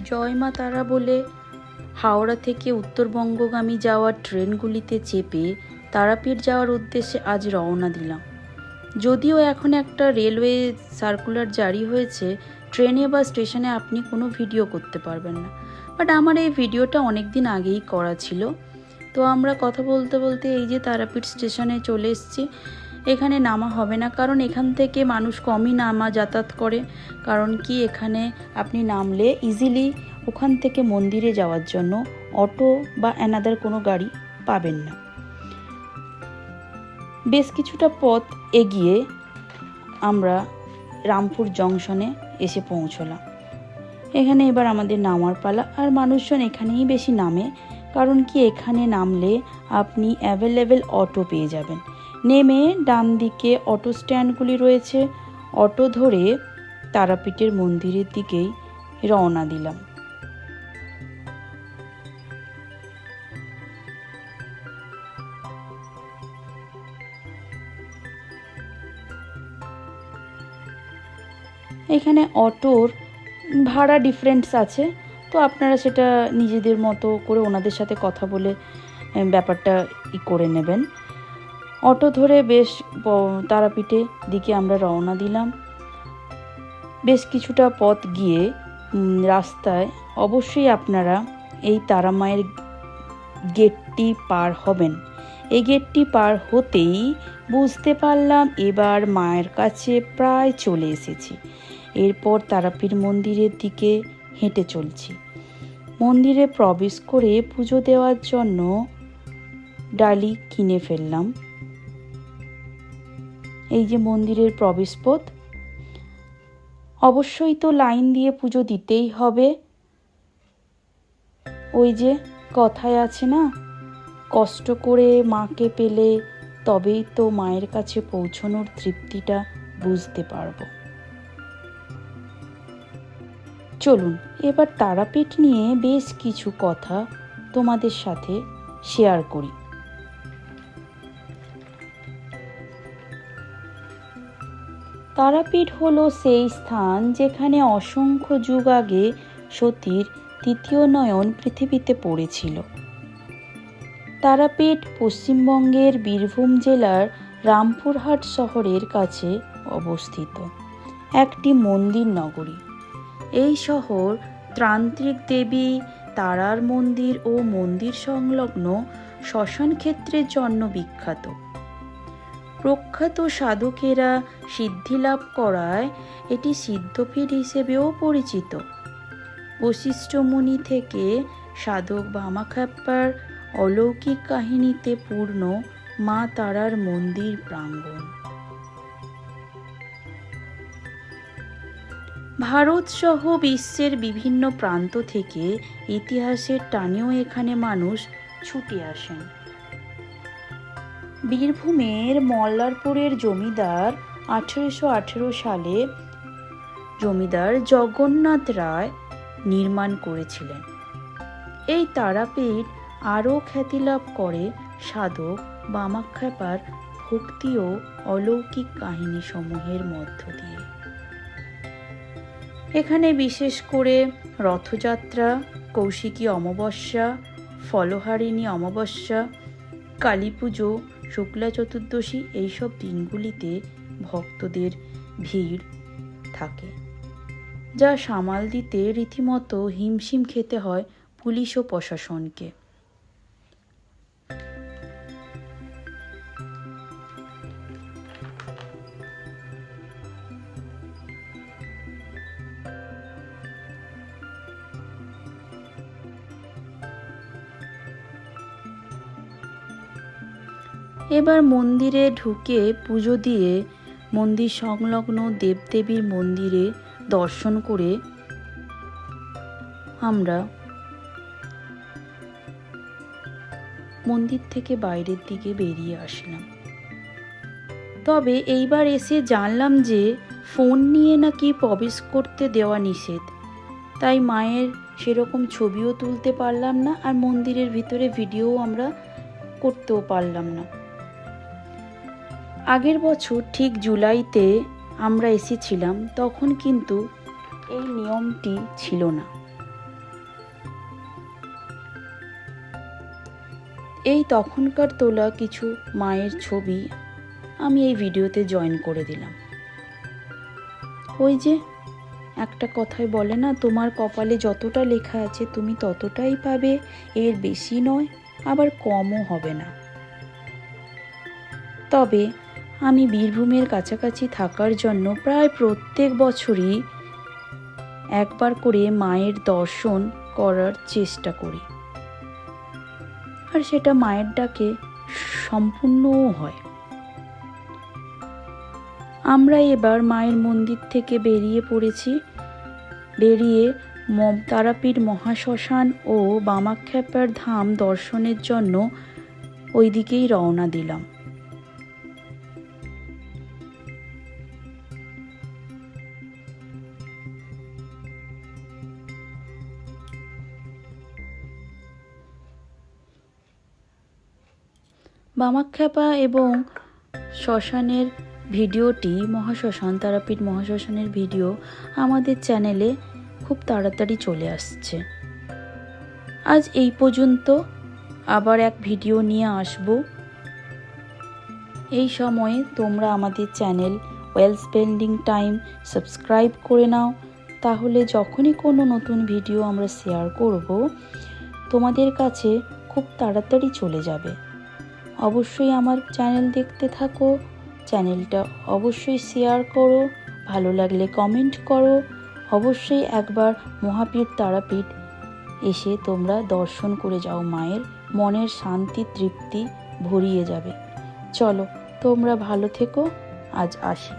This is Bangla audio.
জয় মা তারা বলে, হাওড়া থেকে উত্তরবঙ্গগামী যাওয়ার ট্রেনগুলিতে চেপে তারাপীঠ যাওয়ার উদ্দেশ্যে আজ রওনা দিলাম। যদিও এখন একটা রেলওয়ে সার্কুলার জারি হয়েছে, ট্রেনে বা স্টেশনে আপনি কোনো ভিডিও করতে পারবেন না। বাট আমার এই ভিডিওটা অনেক দিন আগেই করা ছিল। তো আমরা কথা বলতে বলতে এই যে তারাপীঠ স্টেশনে চলে এসেছি এখানে নামা হবে না। কারণ এখান থেকে মানুষ কমই নামা যাতায়াত করে। কারণ কি? এখানে আপনি নামলে ইজিলি ওখান থেকে মন্দিরে যাওয়ার জন্য অটো বা অ্যানাদার কোনো গাড়ি পাবেন না। বেশ কিছুটা পথ এগিয়ে আমরা রামপুর জংশনে এসে পৌঁছলাম। এখানে এবার আমাদের নামার পালা। আর মানুষজন এখানেই বেশি নামে। কারণ কি? এখানে নামলে আপনি অ্যাভেলেবেল অটো পেয়ে যাবেন। নেমে ডান দিকে অটো স্ট্যান্ডগুলি রয়েছে। অটো ধরে তারাপীঠের মন্দিরের দিকেই রওনা দিলাম। এখানে অটোর ভাড়া ডিফারেন্স আছে। তো আপনারা সেটা নিজেদের মতো করে ওনাদের সাথে কথা বলে ব্যাপারটা ই করে নেবেন। অটো ধরে বেশ তারাপীঠে দিকে আমরা রওনা দিলাম। বেশ কিছুটা পথ গিয়ে রাস্তায় অবশ্যই আপনারা এই তারামায়ের গেটটি পার হবেন। এই গেটটি পার হতেই বুঝতে পারলাম এবার মায়ের কাছে প্রায় চলে এসেছি। এরপর তারাপীঠ মন্দিরের দিকে হেঁটে চলছি। মন্দিরে প্রবেশ করে পুজো দেওয়ার জন্য ডালি কিনে ফেললাম। এই যে মন্দিরের প্রবেশপথ, অবশ্যই তো লাইন দিয়ে পুজো দিতেই হবে। ওই যে কথায় আছে না, কষ্ট করে মাকে পেলে তবেই তো মায়ের কাছে পৌঁছনোর তৃপ্তিটা বুঝতে পারব। চলুন, এবার তারাপীঠ নিয়ে বেশ কিছু কথা তোমাদের সাথে শেয়ার করি। তারাপীঠ হলো সেই স্থান যেখানে অসংখ্য যুগ আগে সতীর তৃতীয় নয়ন পৃথিবীতে পড়েছিল। তারাপীঠ পশ্চিমবঙ্গের বীরভূম জেলার রামপুরহাট শহরের কাছে অবস্থিত, একটি মন্দির নগরী। এই শহর ত্রান্ত্রিক দেবী, তারার মন্দির ও মন্দির সংলগ্ন শ্মশান ক্ষেত্রের জন্য বিখ্যাত। প্রখ্যাত সাধকেরা সিদ্ধিলাভ করায় এটি সিদ্ধপীঠ হিসেবেও পরিচিত। বশিষ্ঠ মুনি থেকে সাধক বামাখ্যাপ্পার অলৌকিক কাহিনীতে পূর্ণ মা তারার মন্দির প্রাঙ্গণ। ভারত সহ বিশ্বের বিভিন্ন প্রান্ত থেকে ইতিহাসের টানেও এখানে মানুষ ছুটে আসেন। বীরভূমের মল্লারপুরের জমিদার আঠেরোশো আঠেরো সালে জমিদার জগন্নাথ রায় নির্মাণ করেছিলেন। এই তারাপীঠ আরও খ্যাতিলাভ করে সাধক বামাখ্যাপার ভক্তি ও অলৌকিক কাহিনী সমূহের মধ্য দিয়ে। এখানে বিশেষ করে রথযাত্রা, কৌশিকী অমাবস্যা, ফলহারিণী অমাবস্যা কালী পুজো শুক্লা চতুর্দশী এইসব দিনগুলিতে ভক্তদের ভিড় থাকে, যা সামাল দিতে রীতিমতো হিমশিম খেতে হয় পুলিশ ও প্রশাসনকে। এবার মন্দিরে ঢুকে পুজো দিয়ে মন্দির সংলগ্ন দেবদেবীর মন্দিরে দর্শন করে আমরা মন্দির থেকে বাইরের দিকে বেরিয়ে আসলাম। তবে এইবার এসে জানলাম যে ফোন নিয়ে নাকি প্রবেশ করতে দেওয়া নিষেধ। তাই মায়ের সেরকম ছবিও তুলতে পারলাম না আর মন্দিরের ভিতরে ভিডিও আমরা করতেও পারলাম না। আগের বছর ঠিক জুলাইতে আমরা এসেছিলাম, তখন কিন্তু এই নিয়মটি ছিল না। এই তখনকার তোলা কিছু মায়ের ছবি আমি এই ভিডিওতে জয়েন করে দিলাম। ওই যে একটা কথাই বলে না, তোমার কপালে যতটা লেখা আছে তুমি ততটাই পাবে, এর বেশি নয়, আবার কমও হবে না। তবে আমি বীরভূমের কাছাকাছি থাকার জন্য প্রায় প্রত্যেক বছরই একবার করে মায়ের দর্শন করার চেষ্টা করি। আর সেটা মায়ের ডাকে সম্পূর্ণও হয়। আমরা এবার মায়ের মন্দির থেকে বেরিয়ে পড়েছি। বেরিয়ে তারাপীঠ মহাশ্মশান ও বামাখ্যাপার ধাম দর্শনের জন্য ওই দিকেই রওনা দিলাম। বামাখ্যাপা এবং শ্মশানের ভিডিওটি মহাশ্মশান, তারাপীঠ মহাশ্মশানের ভিডিও আমাদের চ্যানেলে খুব তাড়াতাড়ি চলে আসছে। আজ এই পর্যন্ত আবার এক ভিডিও নিয়ে আসব। এই সময়ে তোমরা আমাদের channel well spending time subscribe করে নাও। তাহলে যখনই কোনো নতুন ভিডিও আমরা শেয়ার করব, তোমাদের কাছে খুব তাড়াতাড়ি চলে যাবে। অবশ্যই আমার চ্যানেল দেখতে থাকো। চ্যানেলটা অবশ্যই শেয়ার করো। ভালো লাগলে কমেন্ট করো। অবশ্যই একবার মহাপীঠ তারাপীঠ এসে তোমরা দর্শন করে যাও। মায়ের মনের শান্তি, তৃপ্তি ভরিয়ে যাবে। চলো, তোমরা ভালো থেকো। আজ আসি।